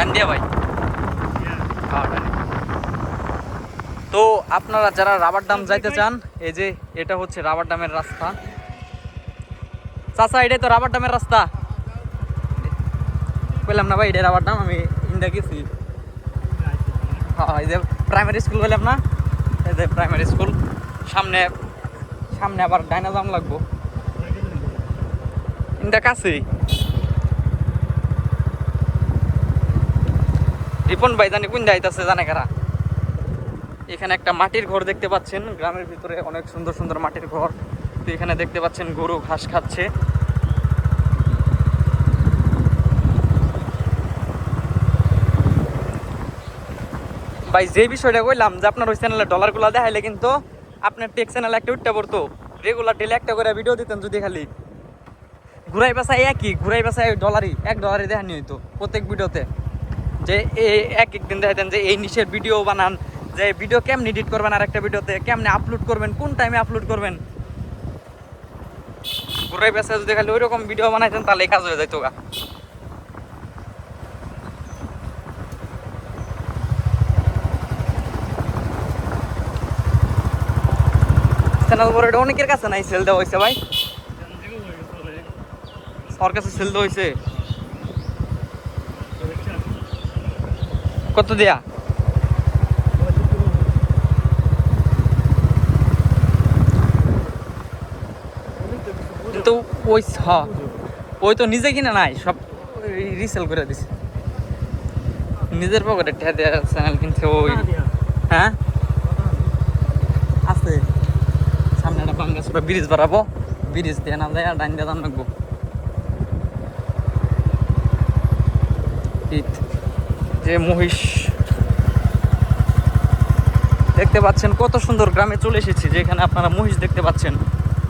ডান ভাই। হ্যাঁ। তো আপনারা যারা রাবার ডাম যাইতে চান, এই যে এটা হচ্ছে রাবার ডামের রাস্তা। চাচা, এটাই তো রাবার ডামের রাস্তা। বললাম না ভাই এটা রাবার ডাম, আমি ইন্ডিয়া গেছি। হ্যাঁ এই যে প্রাইমারি স্কুল বললাম না? এই যে প্রাইমারি স্কুল সামনে সামনে আবার ডাইনাজাম লাগবো। ইন্ডিয়া কাছেই। রিপন ভাই জানি কোন যাইতেছে জানে কারা? এখানে একটা মাটির ঘর দেখতে পাচ্ছেন, গ্রামের ভিতরে অনেক সুন্দর সুন্দর মাটির ঘর। তো এখানে দেখতে পাচ্ছেন গরু ঘাস খাচ্ছে। ভাই, যে বিষয়টা কইলাম যে আপনার ওই চ্যানেলে ডলারগুলো দেখাইলে কিন্তু আপনার টেক চ্যানেলে একটা উঠতে পড়তো। রেগুলার ডেলি একটা করে ভিডিও দিতেন যদি খালি। ঘুরাই পেশা একই, ঘুরাই এক ডলারই এক ডলারই দেখানি হইতো প্রত্যেক ভিডিওতে যে এক একদিন দেখাতেন যে এই নিচের ভিডিও বানান যে ভিডিও কেমনি এডিট করবেন আর একটা ভিডিওতে কেমনে আপলোড করবেন কোন টাইমে আপলোড করবেন? ঘুরাই পেশা যদি খালি ওই রকম ভিডিও বানাইতেন তাহলে কাজ হয়ে যাইতো গা। চ্যানেল এটা অনেকের কাছে নাই সেল দেওয়া হয়েছে ভাই। সবার কাছে সেল দেওয়া হয়েছে কত দিয়া? ওই হ ওই তো নিজে কিনে নাই সব রিসেল করে দিছে। নিজের পকেটে ঠেয়া দেওয়া চ্যানেল কিনছে ওই হ্যাঁ? আছে। সামনে একটা বাঙ্গাস ব্রিজ বাড়াবো। ব্রিজ দিয়ে না যায় ডাইন দিয়ে দাম লাগবো যে মহিষ দেখতে পাচ্ছেন কত সুন্দর গ্রামে চলে এসেছি যেখানে আপনারা মহিষ দেখতে পাচ্ছেন।